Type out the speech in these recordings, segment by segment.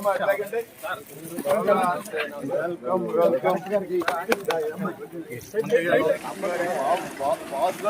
రండమ్మా, ఎట్లాగండి? Welcome, welcome. Boss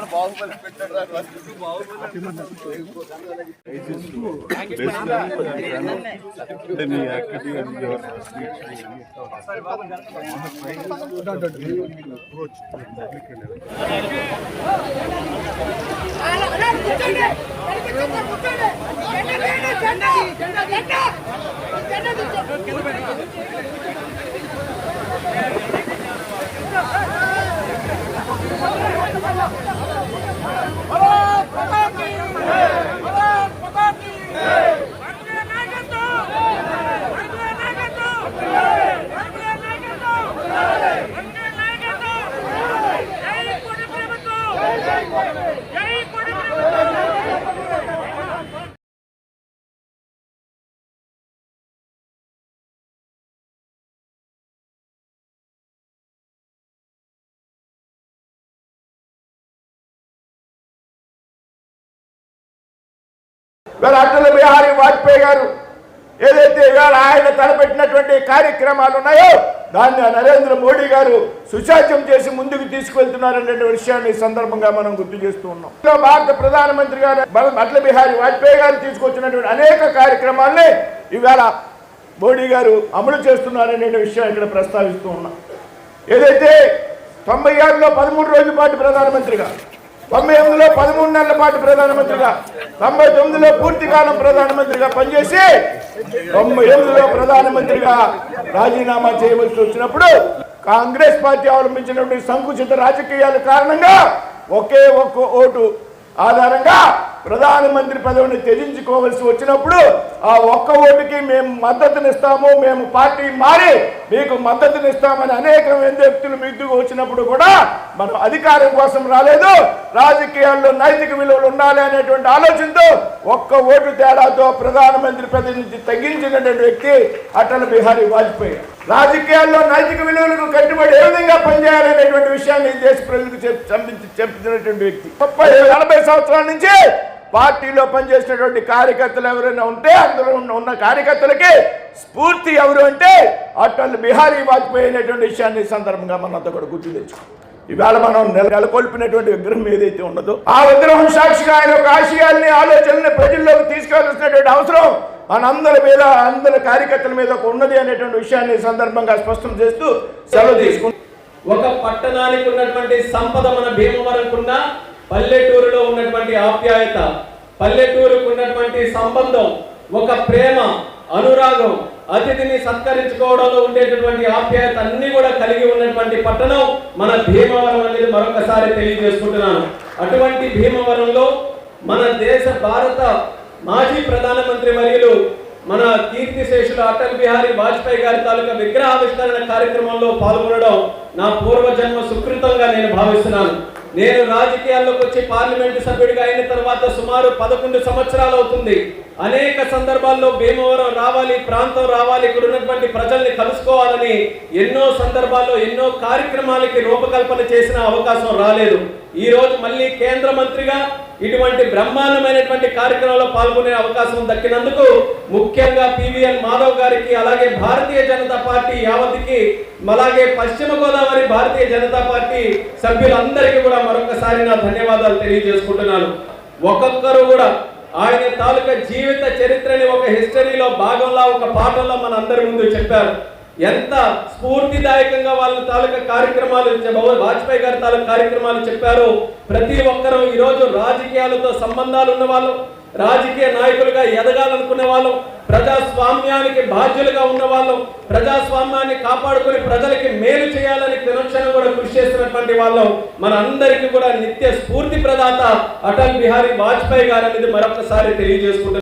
Thank you. కూడా అటల్ బిహారీ వాజ్పేయి గారు ఏదైతే ఇవాళ ఆయన తలపెట్టినటువంటి కార్యక్రమాలు ఉన్నాయో దాన్ని నరేంద్ర మోడీ గారు సుశాస్యం చేసి ముందుకు తీసుకువెళ్తున్నారనే విషయాన్ని సందర్భంగా మనం గుర్తు చేస్తూ ఉన్నాం. భారత ప్రధానమంత్రి గారు అటల్ బిహారీ వాజ్పేయి గారు తీసుకొచ్చినటువంటి అనేక కార్యక్రమాల్ని ఇవాళ మోడీ గారు అమలు చేస్తున్నారనే విషయం ఇక్కడ ప్రస్తావిస్తూ ఉన్నాం. ఏదైతే తొంభై ఆరులో పదమూడు రోజుల పాటు ప్రధానమంత్రిగా తొంభై ఎనిమిదిలో పదమూడు నెలల పాటు ప్రధానమంత్రిగా తొంభై తొమ్మిదిలో పూర్తి కాలం ప్రధానమంత్రిగా పనిచేసి తొంభై ఎనిమిదిలో ప్రధానమంత్రిగా రాజీనామా చేయవలసి వచ్చినప్పుడు కాంగ్రెస్ పార్టీ అవలంబించినటువంటి సంకుచిత రాజకీయాల కారణంగా ఒకే ఒక్క ఓటు ఆధారంగా ప్రధానమంత్రి పదవిని త్యజించుకోవలసి వచ్చినప్పుడు ఆ ఒక్క ఓటుకి మేము మద్దతునిస్తాము మేము పార్టీ మారి మీకు మద్దతునిస్తామని అనేక మంది వ్యక్తులు మీదుకు వచ్చినప్పుడు కూడా మనం అధికారం కోసం రాలేదు రాజకీయాల్లో నైతిక విలువలు ఉండాలి అనేటువంటి ఆలోచనతో ఒక్క ఓటు తేడాతో ప్రధానమంత్రి ప్రతినిధి తగ్గించినటువంటి వ్యక్తి అటల్ బిహారీ వాజ్పేయి. రాజకీయాల్లో నైతిక విలువలకు కట్టుబడి ఏ విధంగా పనిచేయాలనేటువంటి విషయాన్ని దేశ ప్రజలకు చెప్ చంపించి చెప్తున్నటువంటి వ్యక్తి. ముప్పై నలభై సంవత్సరాల నుంచి పార్టీలో పనిచేసినటువంటి కార్యకర్తలు ఎవరైనా ఉంటే అందులో ఉన్న కార్యకర్తలకి స్ఫూర్తి ఎవరు అంటే అటల్ బిహారీ వాజ్పేయి అనేటువంటి విషయాన్ని సందర్భంగా మనంతా కూడా గుర్తు తెచ్చుకోవాలి. ఇవాళ మనం నెల నెలకొల్పినటువంటి విగ్రహం ఏదైతే ఉన్నదో ఆ విగ్రహం సాక్షిగా ఆయన యొక్క ఆశయాల్ని ఆలోచనల్ని ప్రజల్లోకి తీసుకెళ్ళాల్సినటువంటి అవసరం మనందరి మీద అందరి కార్యకర్తల మీద ఒక ఉన్నది అనేటువంటి విషయాన్ని సందర్భంగా స్పష్టం చేస్తూ సెలవు తీసుకుంటాం ఒక పట్టణానికి ఉన్నటువంటి సంపద మన భీమవరంకున్న పల్లెటూరులో ఉన్నటువంటి ఆప్యాయత పల్లెటూరుకు ఉన్నటువంటి సంబంధం ఒక ప్రేమ అనురాగం అతిథిని సత్కరించుకోవడంలో ఉండేటటువంటి ఆప్యాయత అన్ని కూడా కలిగి ఉన్నటువంటి పట్టణం మన భీమవరం అనేది మరొకసారి తెలియజేసుకుంటున్నాను. అటువంటి భీమవరంలో మన దేశ భారత మాజీ ప్రధానమంత్రి వర్యులు మన కీర్తిశేషులు అటల్ బిహారీ వాజ్పేయి గారి తాలూకా విగ్రహావిష్కరణ కార్యక్రమంలో పాల్గొనడం నా పూర్వజన్మ సుకృతంగా నేను భావిస్తున్నాను. నేను రాజకీయాల్లోకి వచ్చి పార్లమెంటు సభ్యుడిగా అయిన తర్వాత సుమారు పదకొండు సంవత్సరాలు అవుతుంది. అనేక సందర్భాల్లో భీమవరం రావాలి ప్రాంతం రావాలి ఇక్కడ ఉన్నటువంటి ప్రజల్ని కలుసుకోవాలని ఎన్నో సందర్భాల్లో ఎన్నో కార్యక్రమాలకి రూపకల్పన చేసిన అవకాశం రాలేదు. ఈ రోజు మళ్ళీ కేంద్ర మంత్రిగా ఇటువంటి బ్రహ్మాండమైనటువంటి కార్యక్రమంలో పాల్గొనే అవకాశం దక్కినందుకు ముఖ్యంగా పివిఎన్ మాధవ్ గారికి అలాగే భారతీయ జనతా పార్టీ యావత్కి అలాగే పశ్చిమ గోదావరి భారతీయ జనతా పార్టీ సభ్యులందరికీ కూడా మరొకసారి నా ధన్యవాదాలు తెలియజేసుకుంటున్నాను. ఒక్కొక్కరు కూడా ఆయన తాలూకా జీవిత చరిత్రని ఒక హిస్టరీలో భాగంలో ఒక పాఠంలో మన అందరి ముందు చెప్పారు. ఎంత స్ఫూర్తిదాయకంగా వాళ్ళ తాలూకా కార్యక్రమాలు వాజ్పేయి గారి తాలూకా కార్యక్రమాలు చెప్పారు. ప్రతి ఒక్కరూ ఈరోజు రాజకీయాలతో సంబంధాలు ఉన్న వాళ్ళు. రాజకీయ నాయకులుగా ఎదగాలనుకునే వాళ్ళు. ప్రజాస్వామ్యానికి బాధ్యులుగా ఉన్న వాళ్ళు. ప్రజాస్వామ్యాన్ని కాపాడుకుని ప్రజలకి మేలు చేయాలని దినక్షణం కూడా కృషి చేసినటువంటి వాళ్ళు. మన అందరికీ కూడా నిత్య స్ఫూర్తి ప్రదాత అటల్ బిహారీ వాజ్పేయి గారు అనేది మరొకసారి తెలియజేసుకుంటున్నారు